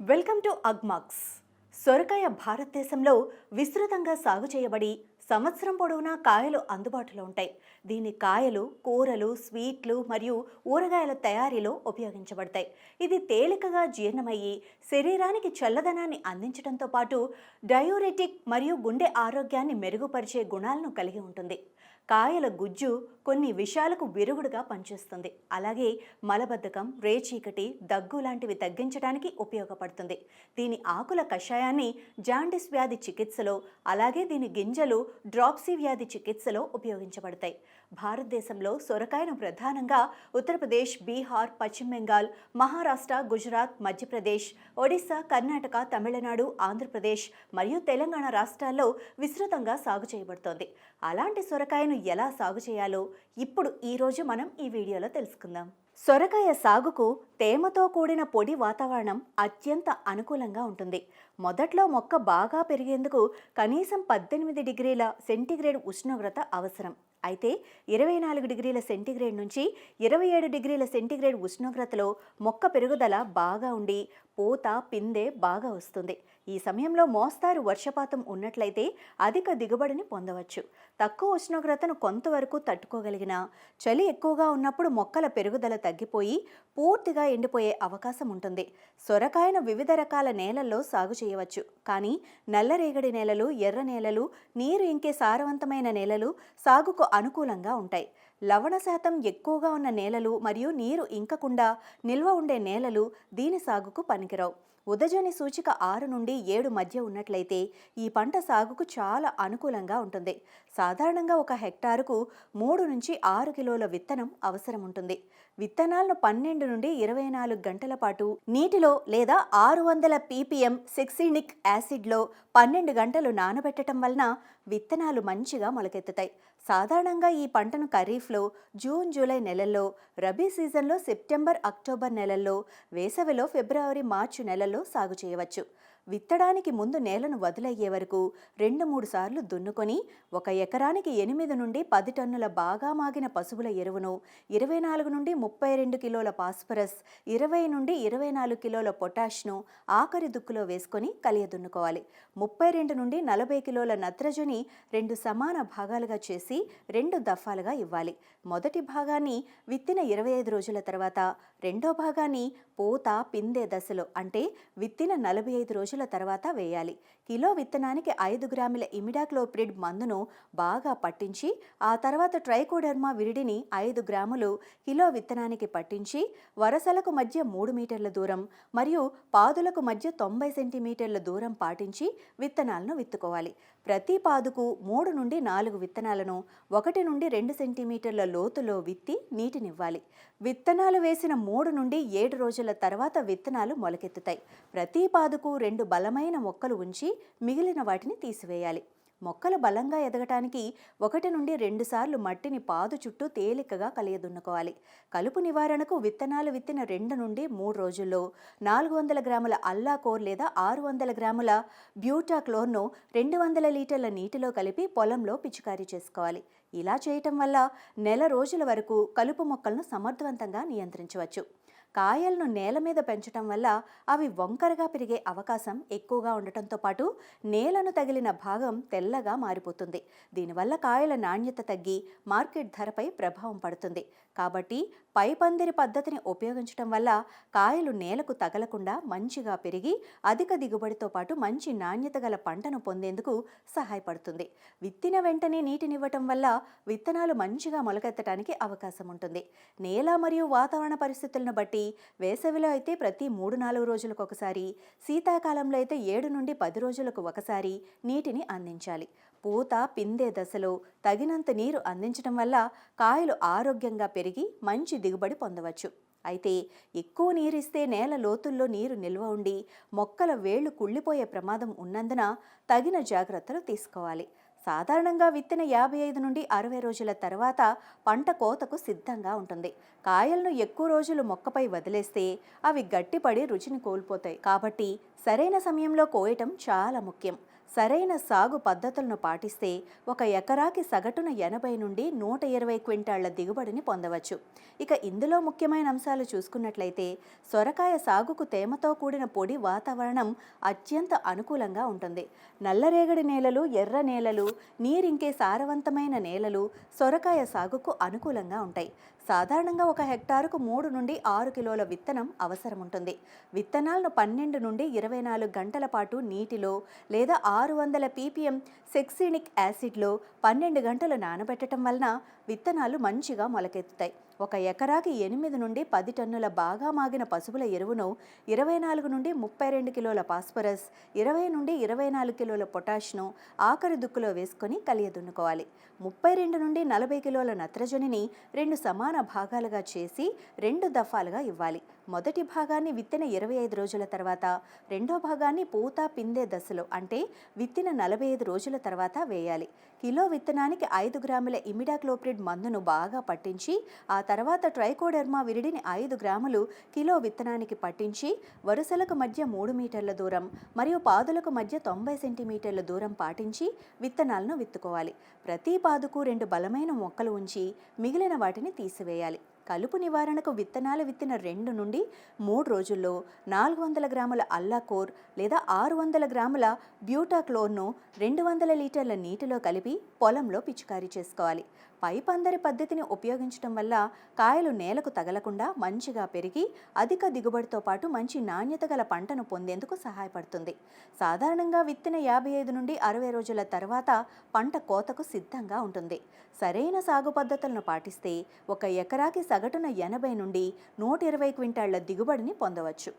Welcome to Agmax. సొరకాయ భారతదేశంలో విస్తృతంగా సాగు చేయబడి సంవత్సరం పొడవునా కాయలు అందుబాటులో ఉంటాయి. దీని కాయలు కూరలు స్వీట్లు మరియు ఊరగాయల తయారీలో ఉపయోగించబడతాయి. ఇది తేలికగా జీర్ణమయ్యి శరీరానికి చల్లదనాన్ని అందించడంతో పాటు డయోరెటిక్ మరియు గుండె ఆరోగ్యాన్ని మెరుగుపరిచే గుణాలను కలిగి ఉంటుంది. కాయల గుజ్జు కొన్ని విషయాలకు విరుగుడుగా పనిచేస్తుంది. అలాగే మలబద్ధకం రేచీకటి దగ్గు లాంటివి తగ్గించడానికి ఉపయోగపడుతుంది. దీని ఆకుల కషాయాన్ని జాండిస్ వ్యాధి చికిత్సలో అలాగే దీని గింజలు డ్రాప్సీ వ్యాధి చికిత్సలో ఉపయోగించబడతాయి. భారతదేశంలో సొరకాయను ప్రధానంగా ఉత్తరప్రదేశ్ బీహార్ పశ్చిమ బెంగాల్ మహారాష్ట్ర గుజరాత్ మధ్యప్రదేశ్ ఒడిశా కర్ణాటక తమిళనాడు ఆంధ్రప్రదేశ్ మరియు తెలంగాణ రాష్ట్రాల్లో విస్తృతంగా సాగు చేయబడుతోంది. అలాంటి సొరకాయను ఎలా సాగు చేయాలో ఇప్పుడు ఈరోజు మనం ఈ వీడియోలో తెలుసుకుందాం. సొరకాయ సాగుకు తేమతో కూడిన పొడి వాతావరణం అత్యంత అనుకూలంగా ఉంటుంది. మొదట్లో మొక్క బాగా పెరిగేందుకు కనీసం పద్దెనిమిది డిగ్రీల సెంటీగ్రేడ్ ఉష్ణోగ్రత అవసరం. అయితే ఇరవై నాలుగు డిగ్రీల సెంటీగ్రేడ్ నుంచి ఇరవై ఏడు డిగ్రీల సెంటీగ్రేడ్ ఉష్ణోగ్రతలో మొక్క పెరుగుదల బాగా ఉండి పూత పిందె బాగా వస్తుంది. ఈ సమయంలో మోస్తారు వర్షపాతం ఉన్నట్లయితే అధిక దిగుబడిని పొందవచ్చు. తక్కువ ఉష్ణోగ్రతను కొంతవరకు తట్టుకోగలిగిన చలి ఎక్కువగా ఉన్నప్పుడు మొక్కల పెరుగుదల తగ్గిపోయి పూర్తిగా ఎండిపోయే అవకాశం ఉంటుంది. సొరకాయను వివిధ రకాల నేలల్లో సాగు చేయవచ్చు. కానీ నల్లరేగడి నేలలు ఎర్ర నేలలు నీరు ఇంకే సారవంతమైన నేలలు సాగుకు అనుకూలంగా ఉంటాయి. లవణ శాతం ఎక్కువగా ఉన్న నేలలు మరియు నీరు ఇంకకుండా నిల్వ ఉండే నేలలు దీని సాగుకు పనికిరావు. ఉదజని సూచిక ఆరు నుండి ఏడు మధ్య ఉన్నట్లయితే ఈ పంట సాగుకు చాలా అనుకూలంగా ఉంటుంది. సాధారణంగా ఒక హెక్టారుకు మూడు నుంచి ఆరు కిలోల విత్తనం అవసరం ఉంటుంది. విత్తనాలను పన్నెండు నుండి ఇరవై నాలుగు గంటల పాటు నీటిలో లేదా ఆరు వందల పీపీఎం సెక్సినిక్ యాసిడ్లో పన్నెండు గంటలు నానబెట్టడం వలన విత్తనాలు మంచిగా మొలకెత్తుతాయి. సాధారణంగా ఈ పంటను ఖరీఫ్లో జూన్ జూలై నెలల్లో రబీ సీజన్లో సెప్టెంబర్ అక్టోబర్ నెలల్లో వేసవిలో ఫిబ్రవరి మార్చి నెలల్లో సాగు చేయవచ్చు. విత్తడానికి ముందు నేలను వదిలయ్యే వరకు రెండు మూడు సార్లు దున్నుకొని ఒక ఎకరానికి ఎనిమిది నుండి పది టన్నుల బాగా మాగిన పశువుల ఎరువును ఇరవై నాలుగు నుండి ముప్పై రెండు కిలోల పాస్పరస్ ఇరవై నుండి ఇరవై నాలుగు కిలోల పొటాష్ను ఆఖరి దుక్కులో వేసుకొని కలియదున్నుకోవాలి. ముప్పై రెండు నుండి నలభై కిలోల నత్రజని రెండు సమాన భాగాలుగా చేసి రెండు దఫాలుగా ఇవ్వాలి. మొదటి భాగాన్ని విత్తిన ఇరవై ఐదు రోజుల తర్వాత రెండో భాగాన్ని పూత పిందె దశలో అంటే విత్తిన నలభై ఐదు రోజుల తర్వాత వేయాలి. కిలో విత్తనానికి ఐదు గ్రాముల ఇమిడాక్లోప్రిడ్ మందును బాగా పట్టించి ఆ తర్వాత ట్రైకోడర్మా విరిడిని ఐదు గ్రాములు కిలో విత్తనానికి పట్టించి వరసలకు మధ్య మూడు మీటర్ల దూరం మరియు పాదులకు మధ్య తొంభై సెంటీమీటర్ల దూరం పాటించి విత్తనాలను విత్తుకోవాలి. ప్రతి పాదుకు మూడు నుండి నాలుగు విత్తనాలను ఒకటి నుండి రెండు సెంటీమీటర్ల లోతులో విత్తి నీటినివ్వాలి. విత్తనాలు వేసిన మూడు నుండి ఏడు రోజుల తర్వాత విత్తనాలు మొలకెత్తుతాయి. ప్రతి పాదుకు రెండు బలమైన మొక్కలు ఉంచి మిగిలిన వాటిని తీసివేయాలి. మొక్కలు బలంగా ఎదగటానికి ఒకటి నుండి రెండుసార్లు మట్టిని పాదు చుట్టూ తేలికగా కలియదున్నుకోవాలి. కలుపు నివారణకు విత్తనాలు విత్తిన రెండు నుండి మూడు రోజుల్లో నాలుగు వందల గ్రాముల అల్లాకోర్ లేదా ఆరు వందల గ్రాముల బ్యూటాక్లోర్ను రెండు వందల లీటర్ల నీటిలో కలిపి పొలంలో పిచికారీ చేసుకోవాలి. ఇలా చేయటం వల్ల నెల రోజుల వరకు కలుపు మొక్కలను సమర్థవంతంగా నియంత్రించవచ్చు. కాయలను నేల మీద పెంచటం వల్ల అవి వంకరగా పెరిగే అవకాశం ఎక్కువగా ఉండటంతో పాటు నేలను తగిలిన భాగం తెల్లగా మారిపోతుంది. దీనివల్ల కాయల నాణ్యత తగ్గి మార్కెట్ ధరపై ప్రభావం పడుతుంది. కాబట్టి పై పందిరి పద్ధతిని ఉపయోగించడం వల్ల కాయలు నేలకు తగలకుండా మంచిగా పెరిగి అధిక దిగుబడితో పాటు మంచి నాణ్యత గల పంటను పొందేందుకు సహాయపడుతుంది. విత్తిన వెంటనే నీటినివ్వటం వల్ల విత్తనాలు మంచిగా మొలకెత్తడానికి అవకాశం ఉంటుంది. నేల మరియు వాతావరణ పరిస్థితులను బట్టి వేసవిలో అయితే ప్రతి మూడు నాలుగు రోజులకు ఒకసారి శీతాకాలంలో అయితే ఏడు నుండి పది రోజులకు ఒకసారి నీటిని అందించాలి. పూత పిందే దశలో తగినంత నీరు అందించడం వల్ల కాయలు ఆరోగ్యంగా పెరిగి మంచి దిగుబడి పొందవచ్చు. అయితే ఎక్కువ నీరిస్తే నేల లోతుల్లో నీరు నిల్వ ఉండి మొక్కల వేళ్ళు కుళ్ళిపోయే ప్రమాదం ఉన్నందున తగిన జాగ్రత్తలు తీసుకోవాలి. సాధారణంగా విత్తిన యాభై ఐదు నుండి అరవై రోజుల తర్వాత పంట కోతకు సిద్ధంగా ఉంటుంది. కాయలను ఎక్కువ రోజులు మొక్కపై వదిలేస్తే అవి గట్టిపడి రుచిని కోల్పోతాయి. కాబట్టి సరైన సమయంలో కోయటం చాలా ముఖ్యం. సరైన సాగు పద్ధతులను పాటిస్తే ఒక ఎకరాకి సగటున ఎనభై నుండి నూట ఇరవై క్వింటాళ్ళ దిగుబడిని పొందవచ్చు. ఇక ఇందులో ముఖ్యమైన అంశాలు చూసుకున్నట్లయితే సొరకాయ సాగుకు తేమతో కూడిన పొడి వాతావరణం అత్యంత అనుకూలంగా ఉంటుంది. నల్లరేగడి నేలలు ఎర్ర నేలలు నీరింకే సారవంతమైన నేలలు సొరకాయ సాగుకు అనుకూలంగా ఉంటాయి. సాధారణంగా ఒక హెక్టారుకు మూడు నుండి ఆరు కిలోల విత్తనం అవసరం ఉంటుంది విత్తనాలను పన్నెండు నుండి ఇరవై నాలుగు గంటల పాటు నీటిలో లేదా ఆరు వందల పీపీఎం సెక్సినిక్ యాసిడ్లో పన్నెండు గంటలు నానబెట్టడం వలన విత్తనాలు మంచిగా మొలకెత్తుతాయి. ఒక ఎకరాకి ఎనిమిది నుండి పది టన్నుల బాగా మాగిన పశువుల ఎరువును ఇరవై నాలుగు నుండి ముప్పై రెండు కిలోల పాస్పరస్ ఇరవై నుండి ఇరవై నాలుగు కిలోల పొటాష్ను ఆఖరి దుక్కులో వేసుకొని కలియదున్నుకోవాలి. ముప్పై రెండు నుండి నలభై కిలోల నత్రజనిని రెండు సమాన భాగాలుగా చేసి రెండు దఫాలుగా ఇవ్వాలి. మొదటి భాగాన్ని విత్తిన ఇరవై ఐదు రోజుల తర్వాత రెండో భాగాన్ని పూత పిందే దశలో అంటే విత్తిన నలభై ఐదు రోజుల తర్వాత వేయాలి. కిలో విత్తనానికి ఐదు గ్రాముల ఇమిడాక్లోప్రిడ్ మందును బాగా పట్టించి ఆ తర్వాత ట్రైకోడెర్మా విరిడిని ఐదు గ్రాములు కిలో విత్తనానికి పట్టించి వరుసలకు మధ్య మూడు మీటర్ల దూరం మరియు పాదులకు మధ్య తొంభై సెంటీమీటర్ల దూరం పాటించి విత్తనాలను విత్తుకోవాలి. ప్రతి పాదుకు రెండు బలమైన మొక్కలు ఉంచి మిగిలిన వాటిని తీసివేయాలి. కలుపు నివారణకు విత్తనాలు విత్తిన రెండు నుండి మూడు రోజుల్లో నాలుగు వందల గ్రాముల అల్లాకోర్ లేదా ఆరు వందల గ్రాముల బ్యూటాక్లోర్ను రెండు వందల లీటర్ల నీటిలో కలిపి పొలంలో పిచికారీ చేసుకోవాలి. పై పందరి పద్ధతిని ఉపయోగించడం వల్ల కాయలు నేలకు తగలకుండా మంచిగా పెరిగి అధిక దిగుబడితో పాటు మంచి నాణ్యత గల పంటను పొందేందుకు సహాయపడుతుంది. సాధారణంగా విత్తిన యాభై ఐదు నుండి అరవై రోజుల తర్వాత పంట కోతకు సిద్ధంగా ఉంటుంది. సరైన సాగు పద్ధతులను పాటిస్తే ఒక ఎకరాకి సగటున ఎనభై నుండి నూట ఇరవై క్వింటాళ్ళ దిగుబడిని పొందవచ్చు.